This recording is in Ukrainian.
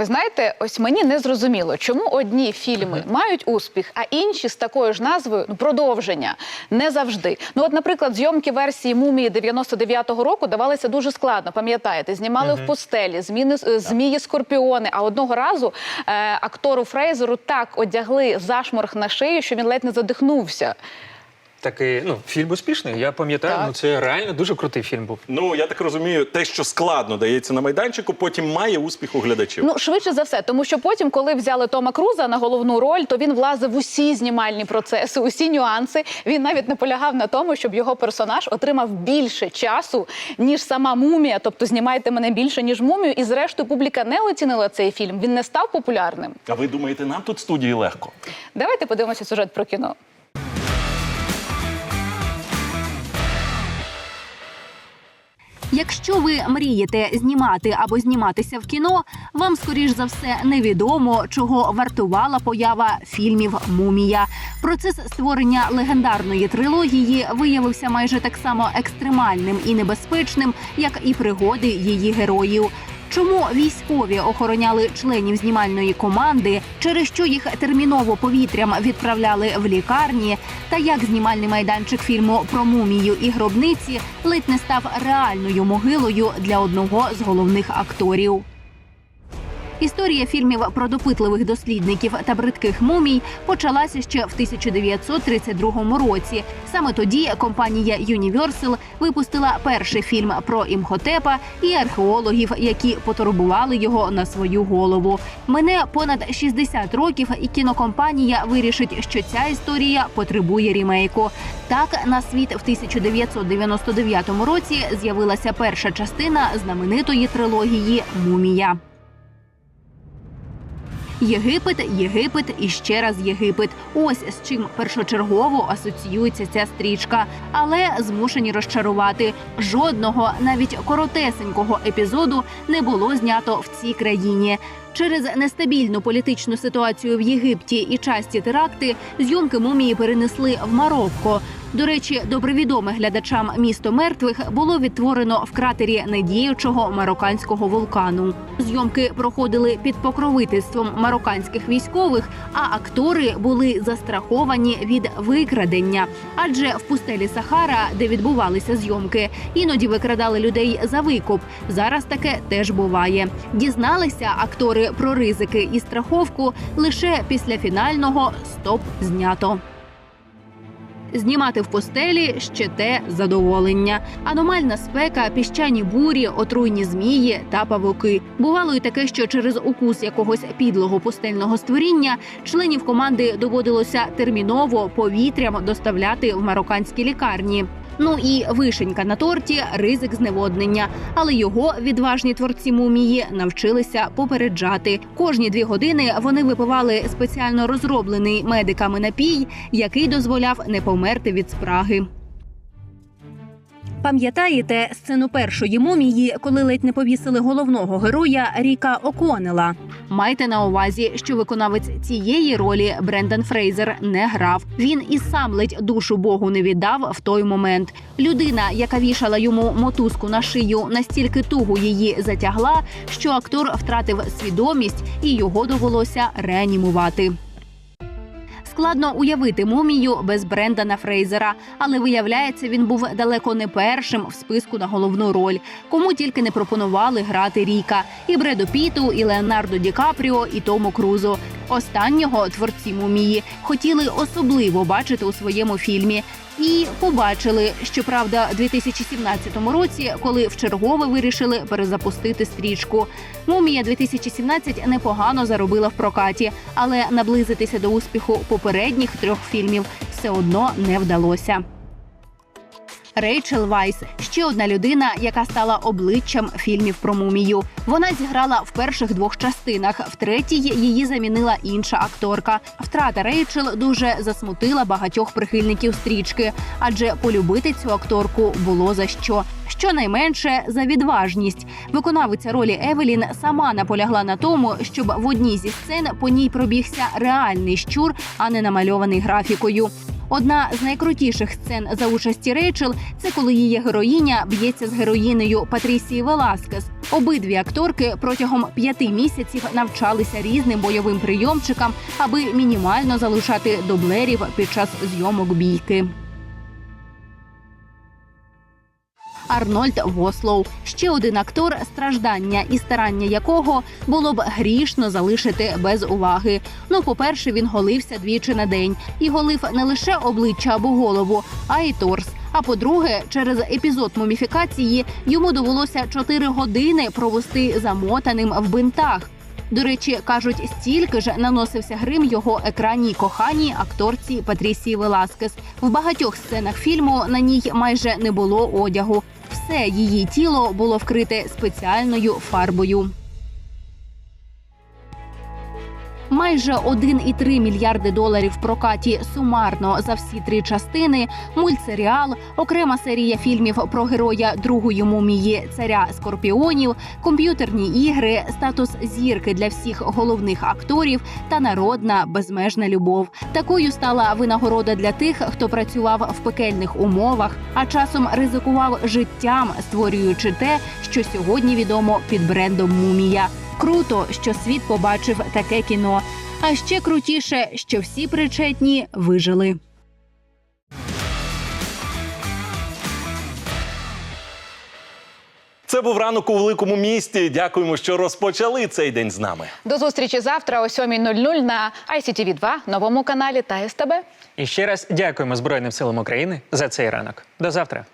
Ви знаєте, ось мені не зрозуміло, чому одні фільми мають успіх, а інші з такою ж назвою ну, продовження не завжди. Ну, от, наприклад, зйомки версії мумії 99-го року давалися дуже складно. Пам'ятаєте, знімали в пустелі, зміни е, змії скорпіони. А одного разу е, актору Фрейзеру так одягли зашморг на шию, що він ледь не задихнувся. Такий ну фільм успішний. Я пам'ятаю, Так. ну це реально дуже крутий фільм був. Ну я так розумію, те, що складно дається на майданчику, потім має успіх у глядачів. Ну, швидше за все, тому що потім, коли взяли Тома Круза на головну роль, то він влазив в усі знімальні процеси, усі нюанси. Він навіть наполягав на тому, щоб його персонаж отримав більше часу, ніж сама мумія. Тобто знімайте мене більше, ніж мумію. І зрештою публіка не оцінила цей фільм. Він не став популярним. А ви думаєте, нам тут студії легко? Давайте подивимося сюжет про кіно. Якщо ви мрієте знімати або зніматися в кіно, вам скоріш за все невідомо, чого вартувала поява фільмів Мумія. Процес створення легендарної трилогії виявився майже так само екстремальним і небезпечним, як і пригоди її героїв. Чому військові охороняли членів знімальної команди, через що їх терміново повітрям відправляли в лікарні, та як знімальний майданчик фільму про мумію і гробниці ледь не став реальною могилою для одного з головних акторів. Історія фільмів про допитливих дослідників та бридких мумій почалася ще в 1932 році. Саме тоді компанія Universal випустила перший фільм про імхотепа і археологів, які потурбували його на свою голову. Мине понад 60 років, і кінокомпанія вирішить, що ця історія потребує рімейку. Так на світ в 1999 році з'явилася перша частина знаменитої трилогії Мумія. Єгипет, Єгипет і ще раз Єгипет. Ось з чим першочергово асоціюється ця стрічка, але змушені розчарувати. Жодного, навіть коротесенького епізоду не було знято в цій країні. Через нестабільну політичну ситуацію в Єгипті і часті теракти зйомки мумії перенесли в Марокко. До речі, добре відоме глядачам місто мертвих було відтворено в кратері недіючого марокканського вулкану. Зйомки проходили під покровительством марокканських військових, а актори були застраховані від викрадення. Адже в пустелі Сахара, де відбувалися зйомки, іноді викрадали людей за викуп. Зараз таке теж буває. Дізналися актори про ризики і страховку лише після фінального стоп знято. Знімати в постелі ще те задоволення. Аномальна спека, піщані бурі, отруйні змії та павуки. Бувало й таке, що через укус якогось підлого постельного створіння членів команди доводилося терміново повітрям доставляти в марокканські лікарні. Ну і вишенька на торті ризик зневоднення. Але його відважні творці мумії навчилися попереджати. Кожні дві години вони випивали спеціально розроблений медиками напій, який дозволяв не померти від спраги. Пам'ятаєте сцену першої мумії, коли ледь не повісили головного героя Ріка Оконела? Майте на увазі, що виконавець цієї ролі Брендан Фрейзер не грав. Він і сам ледь душу Богу не віддав в той момент. Людина, яка вішала йому мотузку на шию, настільки туго її затягла, що актор втратив свідомість і його довелося реанімувати. Складно уявити мумію без Брендана Фрейзера, але виявляється, він був далеко не першим в списку на головну роль. Кому тільки не пропонували грати Ріка і Бреду Піту, і Леонардо Ді Капріо, і Тому Крузу. Останнього творці мумії хотіли особливо бачити у своєму фільмі. І побачили, щоправда, у 2017 році, коли вчергове вирішили перезапустити стрічку. Мумія 2017 непогано заробила в прокаті, але наблизитися до успіху попередніх трьох фільмів все одно не вдалося. Рейчел Вайс ще одна людина, яка стала обличчям фільмів про мумію. Вона зіграла в перших двох частинах. В третій її замінила інша акторка. Втрата Рейчел дуже засмутила багатьох прихильників стрічки, адже полюбити цю акторку було за що. Щонайменше за відважність. Виконавиця ролі Евелін сама наполягла на тому, щоб в одній зі сцен по ній пробігся реальний щур, а не намальований графікою. Одна з найкрутіших сцен за участі Рейчел це коли її героїня б'ється з героїнею Патрісії Веласкес. Обидві акторки протягом п'яти місяців навчалися різним бойовим прийомчикам, аби мінімально залишати дублерів під час зйомок бійки. Арнольд Вослоу ще один актор, страждання і старання якого було б грішно залишити без уваги. Ну, по-перше, він голився двічі на день і голив не лише обличчя або голову, а й торс. А по-друге, через епізод муміфікації йому довелося 4 години провести замотаним в бинтах. До речі, кажуть, стільки ж наносився грим його екранній коханій акторці Патрісії Веласкес. В багатьох сценах фільму на ній майже не було одягу. Все її тіло було вкрите спеціальною фарбою. Майже 1,3 мільярди доларів прокаті сумарно за всі три частини. Мультсеріал, окрема серія фільмів про героя другої мумії царя скорпіонів, комп'ютерні ігри, статус зірки для всіх головних акторів та народна безмежна любов. Такою стала винагорода для тих, хто працював в пекельних умовах, а часом ризикував життям, створюючи те, що сьогодні відомо під брендом Мумія. Круто, що світ побачив таке кіно. А ще крутіше, що всі причетні вижили. Це був ранок у великому місті. Дякуємо, що розпочали цей день з нами. До зустрічі завтра о 7.00 на ICTV 2 новому каналі та СТБ. І ще раз дякуємо Збройним силам України за цей ранок. До завтра.